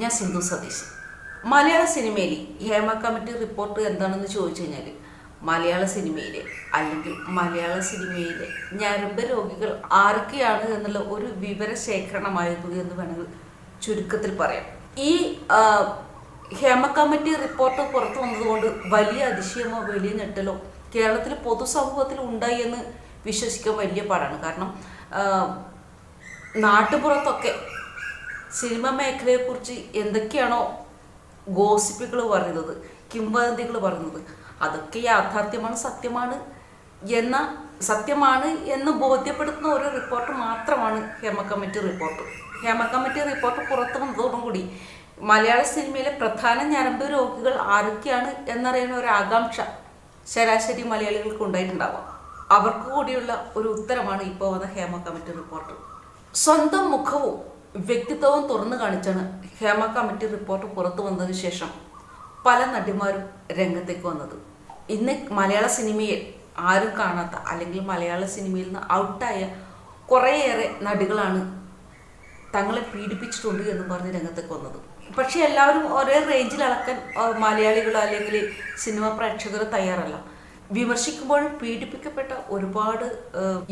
ഞാൻ സിന്ധു സതീശ് മലയാള സിനിമയിൽ Hema committee report എന്താണെന്ന് ചോദിച്ചു കഴിഞ്ഞാൽ മലയാള സിനിമയിലെ അല്ലെങ്കിൽ മലയാള സിനിമയിലെ ഞരമ്പ് രോഗികൾ ആരൊക്കെയാണ് എന്നുള്ള ഒരു വിവരശേഖരണമായിരുന്നു എന്ന് വേണമെങ്കിൽ ചുരുക്കത്തിൽ പറയാം. ഈ ഹേമ കമ്മിറ്റി റിപ്പോർട്ട് പുറത്തു വന്നതുകൊണ്ട് വലിയ അതിശയമോ വലിയ ഞെട്ടലോ കേരളത്തിലെ പൊതുസമൂഹത്തിൽ ഉണ്ടായി എന്ന് വിശ്വസിക്കാൻ വലിയ പാടാണ്. കാരണം നാട്ടുപുറത്തൊക്കെ സിനിമ മേഖലയെക്കുറിച്ച് എന്തൊക്കെയാണോ ഗോസിപ്പുകൾ പറയുന്നത് കിംവദന്തികൾ പറയുന്നത് അതൊക്കെ യാഥാർത്ഥ്യമാണ് സത്യമാണ് എന്ന സത്യമാണ് എന്ന് ബോധ്യപ്പെടുത്തുന്ന ഒരു റിപ്പോർട്ട് മാത്രമാണ് Hema committee report. Hema committee report പുറത്തു വന്നതോടുകൂടി മലയാള സിനിമയിലെ പ്രധാന ഞരമ്പ് രോഗികൾ ആരൊക്കെയാണ് എന്നറിയുന്ന ഒരു ആകാംക്ഷ ശരാശരി മലയാളികൾക്ക് ഉണ്ടായിട്ടുണ്ടാവാം. അവർക്ക് കൂടിയുള്ള ഒരു ഉത്തരമാണ് ഇപ്പോൾ വന്ന ഹേമ കമ്മിറ്റി റിപ്പോർട്ട്. സ്വന്തം മുഖവും വ്യക്തിത്വവും തുറന്നു കാണിച്ചാണ് ഹേമ കമ്മിറ്റി റിപ്പോർട്ട് പുറത്തു വന്നതിന് ശേഷം പല നടിമാരും രംഗത്തേക്ക് വന്നത്. ഇന്ന് മലയാള സിനിമയിൽ ആരും കാണാത്ത അല്ലെങ്കിൽ മലയാള സിനിമയിൽ നിന്ന് ഔട്ടായ കുറേയേറെ നടികളാണ് തങ്ങളെ പീഡിപ്പിച്ചിട്ടുണ്ട് എന്ന് പറഞ്ഞ് രംഗത്തേക്ക് വന്നത്. പക്ഷെ എല്ലാവരും ഒരേ റേഞ്ചിൽ അളക്കാൻ മലയാളികൾ അല്ലെങ്കിൽ സിനിമ പ്രേക്ഷകർ തയ്യാറല്ല. വിമർശിക്കുമ്പോൾ പീഡിപ്പിക്കപ്പെട്ട ഒരുപാട്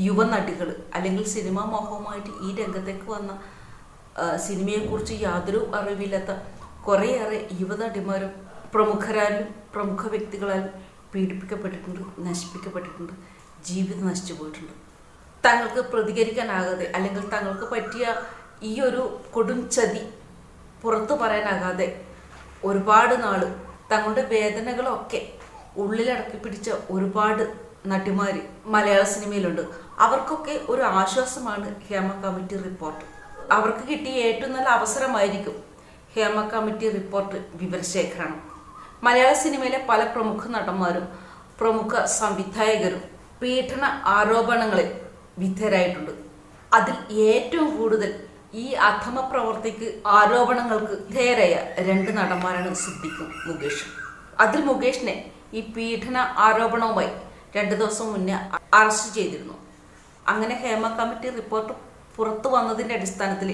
യുവനടികൾ അല്ലെങ്കിൽ സിനിമാ മോഹവുമായിട്ട് ഈ രംഗത്തേക്ക് വന്ന സിനിമയെക്കുറിച്ച് യാതൊരു അറിവില്ലാത്ത കുറേയേറെ യുവനടിമാരും പ്രമുഖരാലും പ്രമുഖ വ്യക്തികളാലും പീഡിപ്പിക്കപ്പെട്ടിട്ടുണ്ട് നശിപ്പിക്കപ്പെട്ടിട്ടുണ്ട് ജീവിതം നശിച്ചു പോയിട്ടുണ്ട്. തങ്ങൾക്ക് പ്രതികരിക്കാനാകാതെ അല്ലെങ്കിൽ തങ്ങൾക്ക് പറ്റിയ ഈ ഒരു കൊടും ചതി പുറത്തു പറയാനാകാതെ ഒരുപാട് നാൾ തങ്ങളുടെ വേദനകളൊക്കെ ഉള്ളിലടക്കി പിടിച്ച ഒരുപാട് നടിമാർ മലയാള സിനിമയിലുണ്ട്. അവർക്കൊക്കെ ഒരു ആശ്വാസമാണ് ഹേമ കമ്മിറ്റി റിപ്പോർട്ട്. അവർക്ക് കിട്ടിയ ഏറ്റവും നല്ല അവസരമായിരിക്കും ഹേമ കമ്മിറ്റി റിപ്പോർട്ട് വിവരശേഖരണം. മലയാള സിനിമയിലെ പല പ്രമുഖ നടന്മാരും പ്രമുഖ സംവിധായകരും പീഡന ആരോപണങ്ങളിൽ വിധേയരായിട്ടുണ്ട്. അതിൽ ഏറ്റവും കൂടുതൽ ഈ അധമ പ്രവർത്തിക്ക് ആരോപണങ്ങൾക്ക് വിധേയരായ രണ്ട് നടന്മാരാണ് സിദ്ദിഖും മുകേഷും. അതിൽ മുകേഷിനെ ഈ പീഡന ആരോപണവുമായി രണ്ട് ദിവസം മുന്നേ അറസ്റ്റ് ചെയ്തിരുന്നു. അങ്ങനെ ഹേമ കമ്മിറ്റി റിപ്പോർട്ട് പുറത്തു വന്നതിന്റെ അടിസ്ഥാനത്തിൽ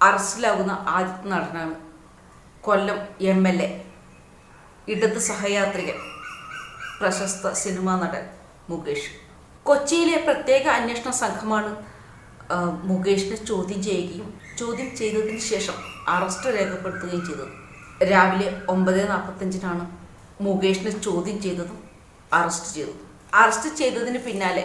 അറസ്റ്റിലാകുന്ന ആദ്യത്തെ നടനാണ് കൊല്ലം എം എൽ എ ഇടത് സഹയാത്രികൻ പ്രശസ്ത സിനിമാ നടൻ മുകേഷ്. കൊച്ചിയിലെ പ്രത്യേക അന്വേഷണ സംഘമാണ് മുകേഷിനെ ചോദ്യം ചെയ്യുകയും ചോദ്യം ചെയ്തതിന് ശേഷം അറസ്റ്റ് രേഖപ്പെടുത്തുകയും ചെയ്തത്. രാവിലെ ഒമ്പത് നാൽപ്പത്തഞ്ചിനാണ് മുകേഷിനെ ചോദ്യം ചെയ്തതും അറസ്റ്റ് ചെയ്തതും. അറസ്റ്റ് ചെയ്തതിന് പിന്നാലെ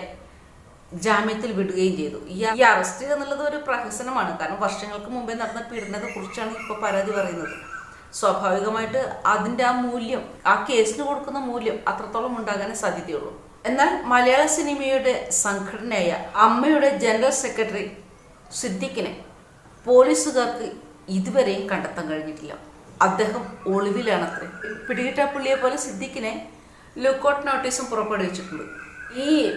ജാമ്യത്തിൽ വിടുകയും ചെയ്തു. ഈ അറസ്റ്റ് എന്നുള്ളത് ഒരു പ്രഹസനമാണ്. കാരണം വർഷങ്ങൾക്ക് മുമ്പേ നടന്ന പീഡനത്തെ കുറിച്ചാണ് ഇപ്പോൾ പരാതി പറയുന്നത്. സ്വാഭാവികമായിട്ട് അതിന്റെ ആ മൂല്യം ആ കേസിന് കൊടുക്കുന്ന മൂല്യം അത്രത്തോളം ഉണ്ടാകാനേ സാധ്യതയുള്ളൂ. എന്നാൽ മലയാള സിനിമയുടെ സംഘടനയായ അമ്മയുടെ ജനറൽ സെക്രട്ടറി സിദ്ദിഖിനെ പോലീസുകാർക്ക് ഇതുവരെയും കണ്ടെത്താൻ കഴിഞ്ഞിട്ടില്ല. അദ്ദേഹം ഒളിവിലാണത്രേ. പിടികിട്ടാപ്പുള്ളിയെ പോലെ സിദ്ദിഖിനെ ലുക്കൗട്ട് നോട്ടീസും പുറപ്പെടുവിച്ചിട്ടുണ്ട്. ഈ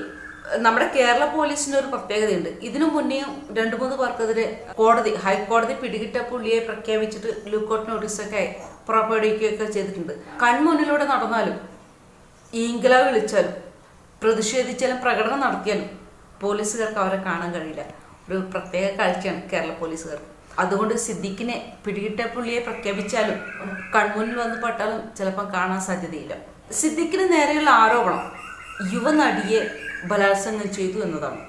നമ്മുടെ കേരള പോലീസിന് ഒരു പ്രത്യേകതയുണ്ട്. ഇതിനു മുന്നേയും രണ്ടു മൂന്ന് പേർക്കെതിരെ കോടതി ഹൈക്കോടതി പിടികിട്ട പുള്ളിയെ പ്രഖ്യാപിച്ചിട്ട് ലുക്കൗട്ട് നോട്ടീസൊക്കെ പുറപ്പെടുവിക്കുകയൊക്കെ ചെയ്തിട്ടുണ്ട്. കൺമുന്നിലൂടെ നടന്നാലും ഈങ്കല വിളിച്ചാലും പ്രതിഷേധിച്ചാലും പ്രകടനം നടത്തിയാലും പോലീസുകാർക്ക് അവരെ കാണാൻ കഴിയില്ല. ഒരു പ്രത്യേക കാഴ്ചയാണ് കേരള പോലീസുകാർ അതുകൊണ്ട് സിദ്ദിഖിനെ പിടികിട്ട പുള്ളിയെ പ്രഖ്യാപിച്ചാലും കൺമുന്നിൽ വന്ന് പെട്ടാലും ചിലപ്പം കാണാൻ സാധ്യതയില്ല. സിദ്ദിഖിന് നേരെയുള്ള ആരോപണം യുവനടിയെ ബലാത്സംഗം ചെയ്തു എന്നതാണ്.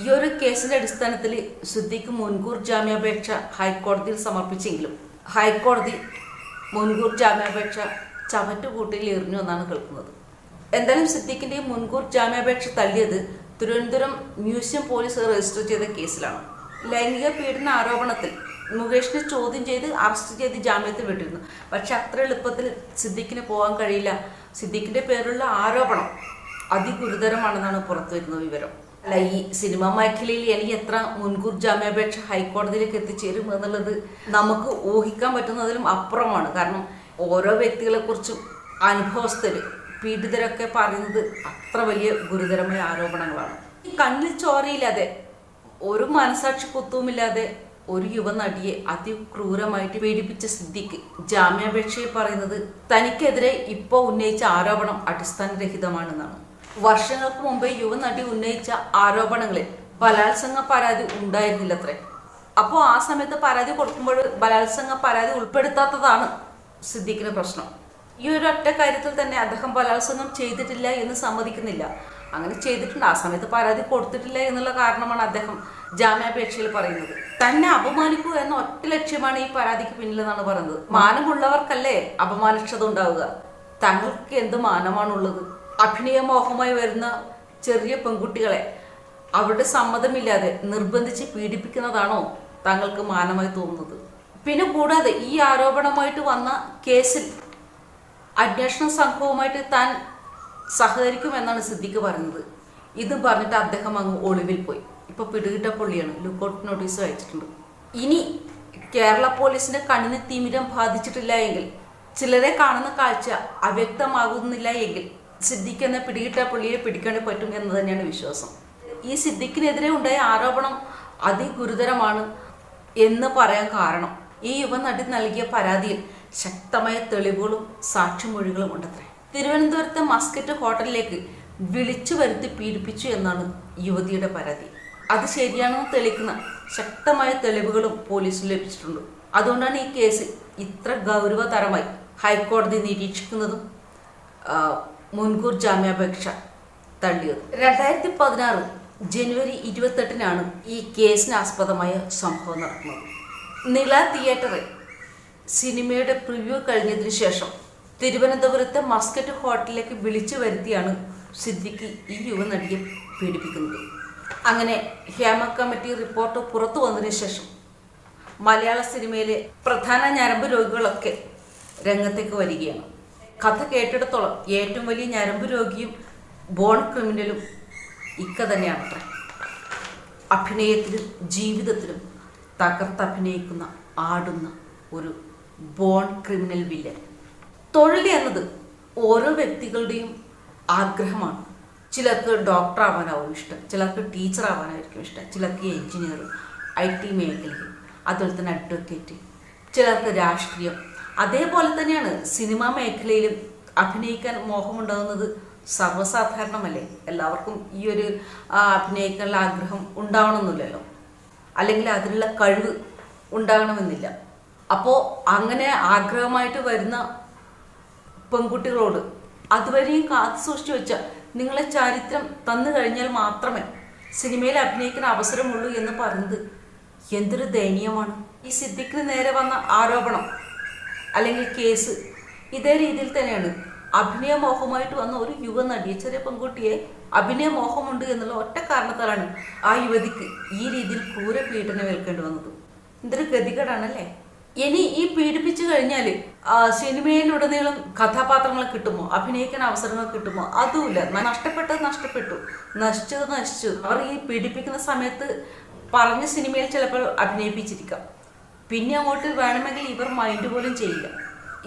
ഈ ഒരു കേസിന്റെ അടിസ്ഥാനത്തിൽ സിദ്ദിഖ് മുൻകൂർ ജാമ്യാപേക്ഷ ഹൈക്കോടതിയിൽ സമർപ്പിച്ചെങ്കിലും ഹൈക്കോടതി മുൻകൂർ ജാമ്യാപേക്ഷ ചവറ്റുകൂട്ടിൽ എറിഞ്ഞു എന്നാണ് കേൾക്കുന്നത്. എന്തായാലും സിദ്ദിഖിന്റെ മുൻകൂർ ജാമ്യാപേക്ഷ തള്ളിയത് തിരുവനന്തപുരം മ്യൂസിയം പോലീസ് രജിസ്റ്റർ ചെയ്ത കേസിലാണ്. ലൈംഗിക പീഡന ആരോപണത്തിൽ മുകേഷിനെ ചോദ്യം ചെയ്ത് അറസ്റ്റ് ചെയ്ത് ജാമ്യത്തിൽ വിട്ടിരുന്നു. പക്ഷെ അത്ര എളുപ്പത്തിൽ സിദ്ദിഖിന് പോകാൻ കഴിയില്ല. സിദ്ദിഖിന്റെ പേരിലുള്ള ആരോപണം അതിഗുരുതരമാണെന്നാണ് പുറത്തു വരുന്ന വിവരം. അല്ല ഈ സിനിമ മേഖലയിൽ എനിക്ക് എത്ര മുൻകൂർ ജാമ്യാപേക്ഷ ഹൈക്കോടതിയിലേക്ക് എത്തിച്ചേരും എന്നുള്ളത് നമുക്ക് ഊഹിക്കാൻ പറ്റുന്നതിലും അപ്പുറമാണ്. കാരണം ഓരോ വ്യക്തികളെ കുറിച്ചും അനുഭവസ്ഥര് പീഡിതരൊക്കെ പറയുന്നത് അത്ര വലിയ ഗുരുതരമായ ആരോപണങ്ങളാണ്. ഈ കണ്ണിൽ ചോരയില്ലാതെ ഒരു മനസാക്ഷി കുത്തുമില്ലാതെ ഒരു യുവനടിയെ അതിക്രൂരമായിട്ട് പീഡിപ്പിച്ച സിദ്ദിഖ് ജാമ്യാപേക്ഷയിൽ പറയുന്നത് തനിക്കെതിരെ ഇപ്പോൾ ഉന്നയിച്ച ആരോപണം അടിസ്ഥാനരഹിതമാണെന്നാണ്. വർഷങ്ങൾക്ക് മുമ്പേ യുവനടി ഉന്നയിച്ച ആരോപണങ്ങളിൽ ബലാത്സംഗ പരാതി ഉണ്ടായിരുന്നില്ലത്രേ. അപ്പോൾ ആ സമയത്ത് പരാതി കൊടുക്കുമ്പോൾ ബലാത്സംഗ പരാതി ഉൾപ്പെടുത്താത്തതാണ് സിദ്ദീഖിന് പ്രശ്നം. ഈ ഒരു ഒറ്റ കാര്യത്തിൽ തന്നെ അദ്ദേഹം ബലാത്സംഗം ചെയ്തിട്ടില്ല എന്ന് സമ്മതിക്കുന്നില്ല. അങ്ങനെ ചെയ്തിട്ടുണ്ട്. ആ സമയത്ത് പരാതി കൊടുത്തിട്ടില്ല എന്നുള്ള കാരണമാണ് അദ്ദേഹം ജാമ്യാപേക്ഷയിൽ പറയുന്നത്. തന്നെ അപമാനിക്കുക എന്ന ഒറ്റ ലക്ഷ്യമാണ് ഈ പരാതിക്ക് പിന്നിലെന്നാണ് പറയുന്നത്. മാനമുള്ളവർക്കല്ലേ അപമാനിച്ചത് ഉണ്ടാവുക? തങ്ങൾക്ക് എന്ത് മാനമാണുള്ളത്? അഭിനയ മോഹമായി വരുന്ന ചെറിയ പെൺകുട്ടികളെ അവരുടെ സമ്മതമില്ലാതെ നിർബന്ധിച്ച് പീഡിപ്പിക്കുന്നതാണോ താങ്കൾക്ക് മാനമായി തോന്നുന്നത്? പിന്നെ കൂടാതെ ഈ ആരോപണമായിട്ട് വന്ന കേസിൽ അന്വേഷണ സംഘവുമായിട്ട് താൻ സഹകരിക്കുമെന്നാണ് സിദ്ദിഖ് പറഞ്ഞത് ഇത് പറഞ്ഞിട്ട് അദ്ദേഹം അങ്ങ് ഒളിവിൽ പോയി. ഇപ്പൊ പിടികിട്ട പുള്ളിയാണ്. ലുക്കൗട്ട് നോട്ടീസ് അയച്ചിട്ടുണ്ട്. ഇനി കേരള പോലീസിന്റെ കണ്ണിന് തിമിരം ബാധിച്ചിട്ടില്ല എങ്കിൽ ചിലരെ കാണുന്ന കാഴ്ച അവ്യക്തമാകുന്നില്ല എങ്കിൽ സിദ്ദിഖ് എന്ന പിടികിട്ട പുള്ളിയെ പിടിക്കാൻ പറ്റും എന്ന് തന്നെയാണ് വിശ്വാസം. ഈ സിദ്ദിഖിനെതിരെ ഉണ്ടായ ആരോപണം അതിഗുരുതരമാണ് എന്ന് പറയാൻ കാരണം. ഈ യുവനടി നൽകിയ പരാതിയിൽ ശക്തമായ തെളിവുകളും സാക്ഷിമൊഴികളും ഉണ്ടത്രേ. തിരുവനന്തപുരത്തെ മസ്കറ്റ് ഹോട്ടലിലേക്ക് വിളിച്ചു വരുത്തി പീഡിപ്പിച്ചു എന്നാണ് യുവതിയുടെ പരാതി. അത് ശരിയാണെന്ന് തെളിക്കുന്ന ശക്തമായ തെളിവുകളും പോലീസിന് ലഭിച്ചിട്ടുണ്ട്. അതുകൊണ്ടാണ് ഈ കേസ് ഇത്ര ഗൗരവതരമായി ഹൈക്കോടതി നിരീക്ഷിക്കുന്നതും മുൻകൂർ ജാമ്യാപേക്ഷ തള്ളിയത്. രണ്ടായിരത്തി പതിനാറ് ജനുവരി ഇരുപത്തെട്ടിനാണ് ഈ കേസിന് ആസ്പദമായ സംഭവം നടക്കുന്നത്. നില തിയേറ്ററിൽ സിനിമയുടെ പ്രിവ്യൂ കഴിഞ്ഞതിന് ശേഷം തിരുവനന്തപുരത്തെ മസ്കറ്റ് ഹോട്ടലിലേക്ക് വിളിച്ചു വരുത്തിയാണ് സിദ്ദിഖി ഈ യുവനടിയെ പീഡിപ്പിക്കുന്നത്. അങ്ങനെ ഹേമ കമ്മിറ്റി റിപ്പോർട്ട് പുറത്തു വന്നതിന് ശേഷം മലയാള സിനിമയിലെ പ്രധാന ഞരമ്പ് രോഗികളൊക്കെ രംഗത്തേക്ക് വരികയാണ്. കഥ കേട്ടിടത്തോളം ഏറ്റവും വലിയ ഞരമ്പ് രോഗിയും ബോൺ ക്രിമിനലും ഇക്ക തന്നെയാണ് അത്ര. അഭിനയത്തിലും ജീവിതത്തിലും തകർത്തഭിനയിക്കുന്ന ആടുന്ന ഒരു ബോൺ ക്രിമിനൽ വില്ലൻ തൊഴിൽ എന്നത് ഓരോ വ്യക്തികളുടെയും ആഗ്രഹമാണ്. ചിലർക്ക് ഡോക്ടർ ആവാനാവും ഇഷ്ടം ചിലർക്ക് ടീച്ചർ ആവാനായിരിക്കും ഇഷ്ടം ചിലർക്ക് എഞ്ചിനീയർ ഐ ടി മേഖലയിൽ അതുപോലെ തന്നെ അഡ്വക്കേറ്റ് ചിലർക്ക് രാഷ്ട്രീയം അതേപോലെ തന്നെയാണ് സിനിമാ മേഖലയിലും അഭിനയിക്കാൻ മോഹമുണ്ടാകുന്നത് സർവസാധാരണമല്ലേ? എല്ലാവർക്കും ഈ ഒരു അഭിനയിക്കാനുള്ള ആഗ്രഹം ഉണ്ടാവണമെന്നില്ലല്ലോ. അല്ലെങ്കിൽ അതിനുള്ള കഴിവ് ഉണ്ടാകണമെന്നില്ല. അപ്പോൾ അങ്ങനെ ആഗ്രഹമായിട്ട് വരുന്ന പെൺകുട്ടികളോട് അതുവരെയും കാത്തു സൂക്ഷിച്ചു വെച്ച നിങ്ങളെ ചരിത്രം തന്നു കഴിഞ്ഞാൽ മാത്രമേ സിനിമയിൽ അഭിനയിക്കാൻ അവസരമുള്ളൂ എന്ന് പറഞ്ഞത് എന്തൊരു ദയനീയമാണ്. ഈ സിദ്ദിഖിന് നേരെ വന്ന ആരോപണം അല്ലെങ്കിൽ കേസ്. ഇതേ രീതിയിൽ തന്നെയാണ്. അഭിനയ മോഹമായിട്ട് വന്ന ഒരു യുവ നടിയെ ചെറിയ പെൺകുട്ടിയെ അഭിനയ മോഹമുണ്ട് എന്നുള്ള ഒറ്റ കാരണത്താലാണ് ആ യുവതിക്ക് ഈ രീതിയിൽ ക്രൂര പീഡനം ഏൽക്കേണ്ടി വന്നത്. എന്തൊരു ഗതികേടാണല്ലേ? ഇനി ഈ പീഡിപ്പിച്ചു കഴിഞ്ഞാൽ സിനിമയിലുടനീളം കഥാപാത്രങ്ങൾ കിട്ടുമോ? അഭിനയിക്കാൻ അവസരങ്ങൾ കിട്ടുമോ? അതുമില്ല. നഷ്ടപ്പെട്ടത് നഷ്ടപ്പെട്ടു. നശിച്ചത് നശിച്ചു. അവർ ഈ പീഡിപ്പിക്കുന്ന സമയത്ത് പറഞ്ഞ സിനിമയിൽ ചിലപ്പോൾ അഭിനയിപ്പിച്ചിരിക്കാം. പിന്നെ അങ്ങോട്ട് വേണമെങ്കിൽ ഇവർ മൈൻഡ് പോലും ചെയ്യില്ല.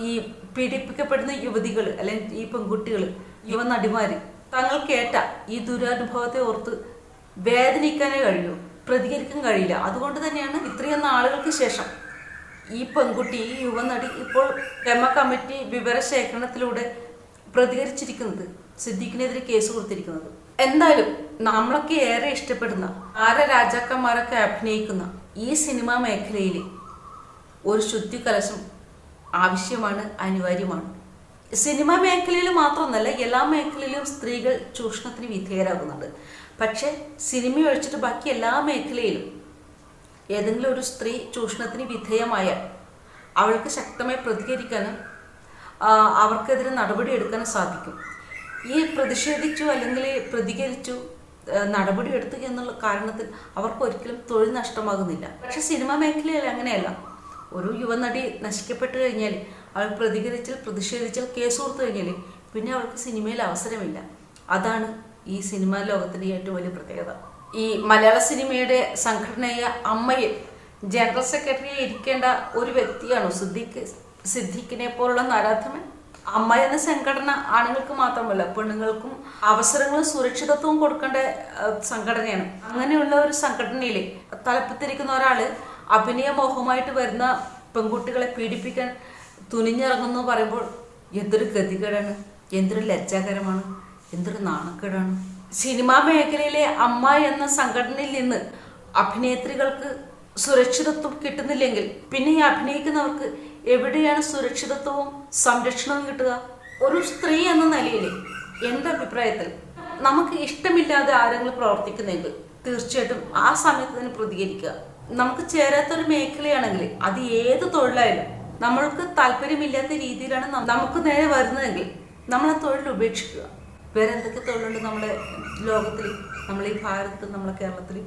ഈ പീഡിപ്പിക്കപ്പെടുന്ന യുവതികൾ അല്ലെങ്കിൽ ഈ പെൺകുട്ടികൾ യുവ നടിമാര് തങ്ങൾ കേട്ട ഈ ദുരനുഭവത്തെ ഓർത്ത് വേദനിക്കാനേ കഴിയൂ പ്രതികരിക്കാൻ കഴിയില്ല. അതുകൊണ്ട് തന്നെയാണ് ഇത്രയും നാളുകൾക്ക് ശേഷം ഈ പെൺകുട്ടി ഈ യുവനടി ഇപ്പോൾ രമ കമ്മിറ്റി വിവരശേഖരണത്തിലൂടെ പ്രതികരിച്ചിരിക്കുന്നത് സിദ്ദീഖിനെതിരെ കേസ് കൊടുത്തിരിക്കുന്നത്. എന്തായാലും നമ്മളൊക്കെ ഏറെ ഇഷ്ടപ്പെടുന്ന ആരെ രാജാക്കന്മാരൊക്കെ അഭിനയിക്കുന്ന ഈ സിനിമാ മേഖലയിൽ ഒരു ശുദ്ധി കലശം ആവശ്യമാണ് അനിവാര്യമാണ്. സിനിമാ മേഖലയിൽ മാത്രമൊന്നല്ല എല്ലാ മേഖലയിലും സ്ത്രീകൾ ചൂഷണത്തിന് വിധേയരാകുന്നുണ്ട്. പക്ഷേ സിനിമ ഒഴിച്ചിട്ട് ബാക്കി എല്ലാ മേഖലയിലും ഏതെങ്കിലും ഒരു സ്ത്രീ ചൂഷണത്തിന് വിധേയമായാൽ അവൾക്ക് ശക്തമായി പ്രതികരിക്കാനും അവർക്കെതിരെ അവർക്കെതിരെ നടപടിയെടുക്കാനും സാധിക്കും. ഈ പ്രതിഷേധിച്ചു അല്ലെങ്കിൽ പ്രതികരിച്ചു നടപടിയെടുത്തു എന്നുള്ള കാരണത്തിൽ അവർക്ക് ഒരിക്കലും തൊഴിൽ നഷ്ടമാകുന്നില്ല. പക്ഷെ സിനിമാ മേഖലയിൽ അങ്ങനെയല്ല. ഒരു യുവനടി നശിക്കപ്പെട്ടു കഴിഞ്ഞാൽ അവൾ പ്രതികരിച്ചാൽ പ്രതിഷേധിച്ചാൽ കേസ് കൊടുത്തു കഴിഞ്ഞാൽ പിന്നെ അവൾക്ക് സിനിമയിൽ അവസരമില്ല. അതാണ് ഈ സിനിമാ ലോകത്തിന്റെ ഏറ്റവും വലിയ പ്രത്യേകത. ഈ മലയാള സിനിമയുടെ സംഘടനയായ അമ്മയിൽ ജനറൽ സെക്രട്ടറി ഇരിക്കേണ്ട ഒരു വ്യക്തിയാണ്? സിദ്ദിഖ് സിദ്ദിഖിനെ പോലുള്ള നരാധമൻ? അമ്മ എന്ന സംഘടന ആണുങ്ങൾക്ക് മാത്രമല്ല പെണ്ണുങ്ങൾക്കും അവസരങ്ങളും സുരക്ഷിതത്വവും കൊടുക്കേണ്ട സംഘടനയാണ്. അങ്ങനെയുള്ള ഒരു സംഘടനയിൽ തലപ്പത്തിരിക്കുന്ന ഒരാൾ അഭിനയ മോഹമായിട്ട് വരുന്ന പെൺകുട്ടികളെ പീഡിപ്പിക്കാൻ തുനിഞ്ഞിറങ്ങുന്നു പറയുമ്പോൾ എന്തൊരു ഗതികേടാണ്. എന്തൊരു ലജ്ജാകരമാണ്. എന്തൊരു നാണക്കേടാണ്. സിനിമാ മേഖലയിലെ അമ്മ എന്ന സംഘടനയിൽ നിന്ന് അഭിനേത്രികൾക്ക് സുരക്ഷിതത്വം കിട്ടുന്നില്ലെങ്കിൽ പിന്നെ ഈ അഭിനയിക്കുന്നവർക്ക് എവിടെയാണ് സുരക്ഷിതത്വവും സംരക്ഷണവും കിട്ടുക? ഒരു സ്ത്രീ എന്ന നിലയിൽ എന്റെ അഭിപ്രായത്തിൽ നമുക്ക് ഇഷ്ടമില്ലാതെ ആരെങ്കിലും പ്രവർത്തിക്കുന്നെങ്കിൽ തീർച്ചയായിട്ടും ആ സമയത്ത് തന്നെ പ്രതികരിക്കുക. നമുക്ക് ചേരാത്തൊരു മേഖലയാണെങ്കിൽ അത് ഏത് തൊഴിലായാലും നമ്മൾക്ക് താല്പര്യമില്ലാത്ത രീതിയിലാണ് നമുക്ക് നേരെ വരുന്നതെങ്കിൽ നമ്മൾ ആ തൊഴിൽ ഉപേക്ഷിക്കുക. വേറെ എന്തൊക്കെ തൊഴിലുണ്ട് നമ്മുടെ ലോകത്തിൽ നമ്മൾ ഈ ഭാരതത്തിൽ നമ്മളെ കേരളത്തിൽ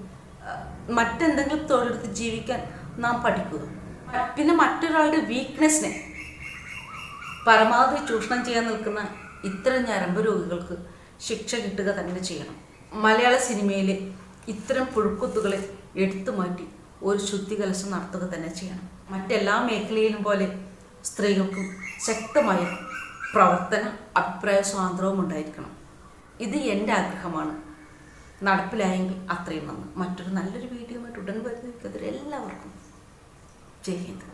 മറ്റെന്തെങ്കിലും തൊഴിലെടുത്ത് ജീവിക്കാൻ നാം പഠിക്കുക. പിന്നെ മറ്റൊരാളുടെ വീക്ക്നെസ്സിനെ പരമാവധി ചൂഷണം ചെയ്യാൻ നിൽക്കുന്ന ഇത്തരം ഞരമ്പ് രോഗികൾക്ക് ശിക്ഷ കിട്ടുക തന്നെ ചെയ്യണം. മലയാള സിനിമയിലെ ഇത്തരം പുഴുക്കുത്തുകളെ എടുത്തു മാറ്റി ഒരു ശുദ്ധി കലശം നടത്തുക തന്നെ ചെയ്യണം. മറ്റെല്ലാ മേഖലയിലും പോലെ സ്ത്രീകൾക്കും ശക്തമായ പ്രവർത്തന അഭിപ്രായ സ്വാതന്ത്ര്യവും ഉണ്ടായിരിക്കണം. ഇത് എന്റെ ആഗ്രഹമാണ്. നടപ്പിലായെങ്കിൽ അത്രയും നന്ന്. മറ്റൊരു നല്ലൊരു വീഡിയോ ആയിട്ട് ഉടൻ വരുന്നതിനെതിരെ എല്ലാവർക്കും ജയ് ഹിന്ദ്.